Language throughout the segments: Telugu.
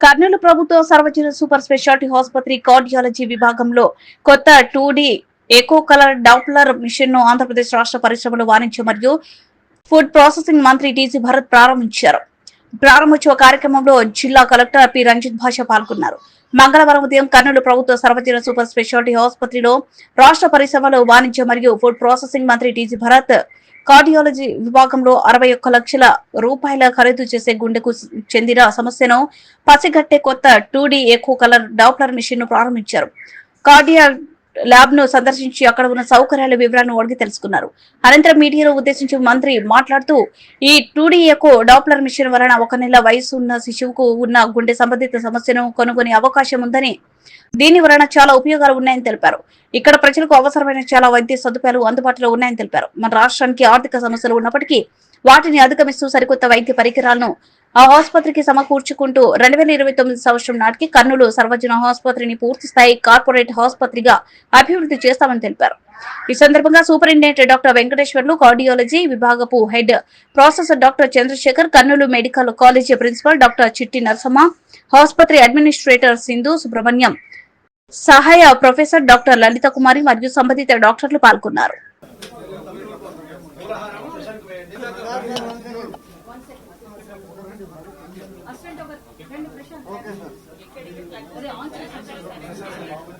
కర్నూలు ప్రభుత్వ సర్వజన సూపర్ స్పెషాలిటీ ఆసుపత్రి కార్డియాలజీ విభాగంలో కొత్త two D echo colour doppler మిషన్ను Andhra Pradesh రాష్ట్ర పరిశ్రమలు వాణిజ్యం మరియు ఫుడ్ ప్రాసెసింగ్ మంత్రి టీజీ భరత్ ప్రారంభించారు. ప్రారంభోత్సవ కార్యక్రమంలో జిల్లా కలెక్టర్ పి. రంజిత్ భాష పాల్గొన్నారు. మంగళవారం ఉదయం కర్నూలు ప్రభుత్వ సర్వజన సూపర్ స్పెషాలిటీ ఆసుపత్రిలో రాష్ట్ర పరిశ్రమలు వాణిజ్య మరియు ఫుడ్ ప్రాసెసింగ్ మంత్రి టీజీ భరత్ కార్డియాలజీ విభాగంలో అరవై ఒక్క లక్షల రూపాయల ఖరీదు చేసే గుండెకు చెందిన సమస్యను పసిగట్టే కొత్త two D echo colour doppler మిషన్ను ప్రారంభించారు. కార్డియా ల్యాబ్ను సందర్శించి అక్కడ ఉన్న సౌకర్యాల వివరాలను అడిగి తెలుసుకున్నారు. అనంతరం మీడియాను ఉద్దేశించి మంత్రి మాట్లాడుతూ ఈ టూ డాప్లర్ మిషన్ వలన ఒక నెల వయసు ఉన్న శిశువుకు ఉన్న గుండె సంబంధిత సమస్యను కనుగొనే అవకాశం ఉందని దీని వలన చాలా ఉపయోగాలు ఉన్నాయని తెలిపారు. ఇక్కడ ప్రజలకు అవసరమైన చాలా వైద్య సదుపాయాలు అందుబాటులో ఉన్నాయని తెలిపారు. మన రాష్ట్రానికి ఆర్థిక సమస్యలు ఉన్నప్పటికీ వాటిని అధిగమిస్తూ సరికొత్త వైద్య పరికరాలను ఆ ఆసుపత్రికి సమకూర్చుకుంటూ రెండు వేల ఇరవై తొమ్మిది సంవత్సరం నాటికి కర్నూలు సర్వజన ఆసుపత్రిని పూర్తి స్థాయి కార్పొరేట్ ఆసుపత్రిగా అభివృద్ధి చేస్తామని తెలిపారు. ఈ సందర్భంగా superintendent doctor Venkateswarlu cardiology విభాగపు head professor doctor Chandrasekhar Kurnool medical college principal doctor Chitti Narasamma ఆసుపత్రి అడ్మినిస్ట్రేటర్ సింధు సుబ్రహ్మణ్యం సహాయ ప్రొఫెసర్ డాక్టర్ లలిత కుమారి మరియు సంబంధిత డాక్టర్లు పాల్గొన్నారు.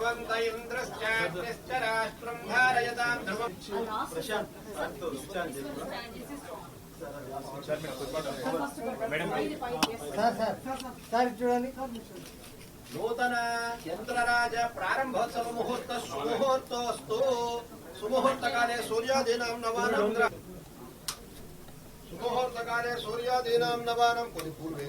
ధ్రువంత ఇంద్రశ్చాగ్నిశ్చ రాష్ట్రం ధారయతాం ధ్రువం సార్ నూతన యంత్రరాజ ప్రారంభోత్సవ ముహూర్త సుముహూర్తోస్తు సుముహూర్తకాలే సూర్యాదీనాం నవానం సుముహూర్తకాలే సూర్యాదీనాం నవానం కొద్ది పూర్వే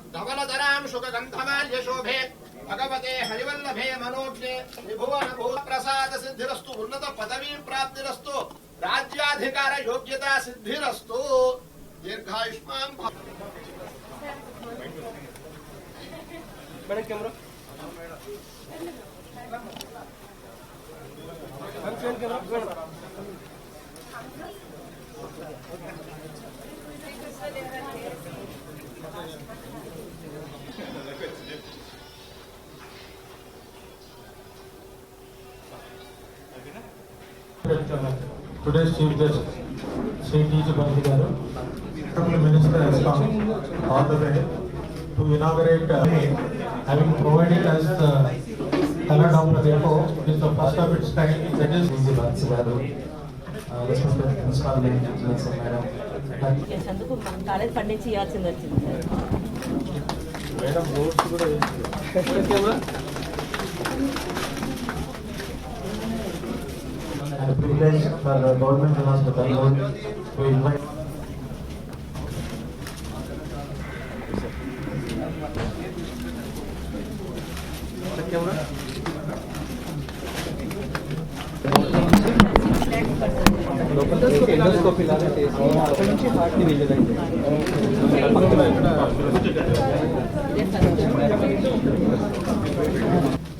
శ్రీలక్ష్మీర్వరలక్ష్మీశ్చ ప్రసన్నా మమ సర్వదా మహాదేవ్యై చ విష్ణోజహస్తే ధవలధరాం శుకగంధమాల్యశోభే భగవతే హరివల్లభే మనోజ్ఞే త్రిభువన భూత ప్రసాద సిద్ధిరస్తు Today's Chief Guest, Sri T. Bharati Garu, Honorable Minister has come all the way to inaugurate, uh, having provided us the color Doppler depot, which is the first of its kind, that is. Easy Bhansali గారు ఆ, respected principal management మేడం అందుకు మన కాలేజ్ పండించి ఇవ్వాల్సింది వచ్చింది sir and a privilege for the government hospital to invite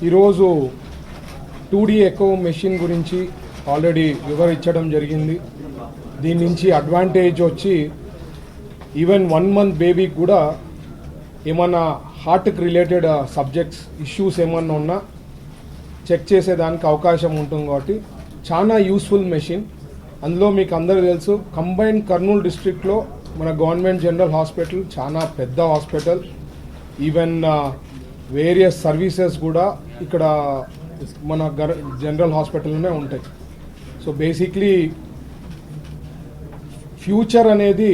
ఈరోజు టూ డీ ఎకో మెషిన్ గురించి ఆల్రెడీ వివరించడం జరిగింది. దీని నుంచి అడ్వాంటేజ్ వచ్చి ఈవెన్ వన్ మంత్ బేబీకి కూడా ఏమన్నా హార్ట్కి రిలేటెడ్ సబ్జెక్ట్స్ ఇష్యూస్ ఏమన్నా ఉన్నా చెక్ చేసేదానికి అవకాశం ఉంటుంది కాబట్టి చాలా యూస్ఫుల్ మెషిన్. అందులో మీకు అందరూ తెలుసు కంబైన్డ్ కర్నూలు డిస్ట్రిక్ట్లో మన గవర్నమెంట్ జనరల్ హాస్పిటల్ చాలా పెద్ద హాస్పిటల్. ఈవెన్ వేరియస్ సర్వీసెస్ కూడా ఇక్కడ మన గర్ జనరల్ హాస్పిటల్లోనే ఉంటాయి. సో బేసిక్లీ ఫ్యూచర్ అనేది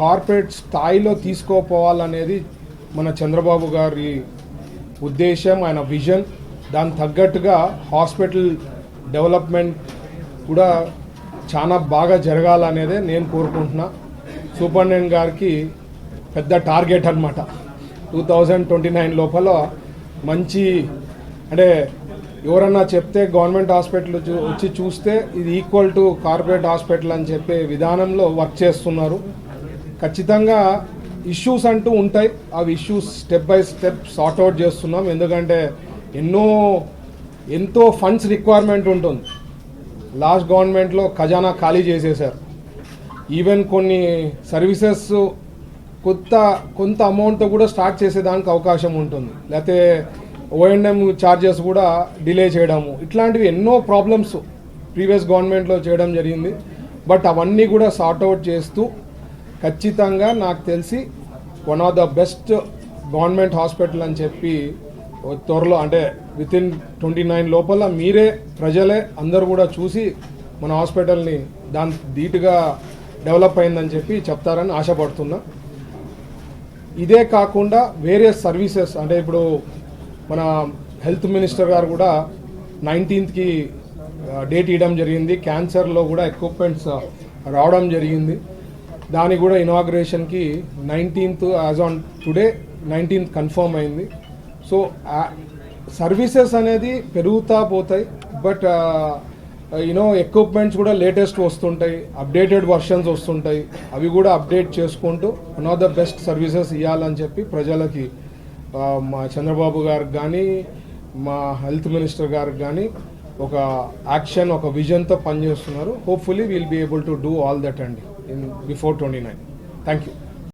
కార్పొరేట్ స్థాయిలో తీసుకోపోవాలనేది మన చంద్రబాబు గారి ఉద్దేశం ఆయన విజన్ దాని తగ్గట్టుగా హాస్పిటల్ డెవలప్మెంట్ కూడా చాలా బాగా జరగాలనేదే నేను కోరుకుంటున్నా. సూపరింటెండెంట్ గారికి పెద్ద టార్గెట్ అనమాట టూ థౌజండ్ ట్వంటీ నైన్ లోపల మంచి అంటే ఎవరన్నా చెప్తే గవర్నమెంట్ హాస్పిటల్ చూ- వచ్చి చూస్తే ఇది ఈక్వల్ టు కార్పొరేట్ హాస్పిటల్ అని చెప్పే విధానంలో వర్క్ చేస్తున్నారు. ఖచ్చితంగా ఇష్యూస్ అంటూ ఉంటాయి. అవి issues step by step sort out చేస్తున్నాం. ఎందుకంటే ఎన్నో ఎంతో ఫండ్స్ రిక్వైర్మెంట్ ఉంటుంది. లాస్ట్ గవర్నమెంట్లో ఖజానా ఖాళీ చేసేశారు. ఈవెన్ కొన్ని సర్వీసెస్ కొత్త కొంత అమౌంట్తో కూడా స్టార్ట్ చేసేదానికి అవకాశం ఉంటుంది. లేకపోతే ఓఎన్ఎం ఛార్జెస్ కూడా డిలే చేయడము. ఇట్లాంటివి ఎన్నో ప్రాబ్లమ్స్ ప్రీవియస్ గవర్నమెంట్లో చేయడం జరిగింది. బట్ అవన్నీ కూడా సార్ట్ అవుట్ చేస్తూ ఖచ్చితంగా నాకు తెలిసి one of the best government hospital అని చెప్పి త్వరలో అంటే విత్ ఇన్ ట్వంటీ నైన్ లోపల మీరే ప్రజలే అందరూ కూడా చూసి మన హాస్పిటల్ని దాని ధీటుగా డెవలప్ అయిందని చెప్పి చెప్తారని ఆశపడుతున్నా. ఇదే కాకుండా వేరే సర్వీసెస్ అంటే ఇప్పుడు మన హెల్త్ మినిస్టర్ గారు కూడా నైన్టీన్త్కి డేట్ ఇవ్వడం జరిగింది. క్యాన్సర్లో కూడా ఎక్విప్మెంట్స్ రావడం జరిగింది. దానికి కూడా ఇనాగ్రేషన్కి nineteenth as on today nineteenth confirm అయింది. సో సర్వీసెస్ అనేది పెరుగుతా పోతాయి. బట్ యూనో ఎక్విప్మెంట్స్ కూడా లేటెస్ట్ వస్తుంటాయి. అప్డేటెడ్ వర్షన్స్ వస్తుంటాయి. అవి కూడా అప్డేట్ చేసుకుంటూ one of the best services ఇవ్వాలని చెప్పి ప్రజలకి మా చంద్రబాబు గారికి కానీ మా హెల్త్ మినిస్టర్ గారికి కానీ ఒక యాక్షన్ ఒక విజన్తో పనిచేస్తున్నారు. Hopefully will be able to do all that అండి in before twenty nine thank you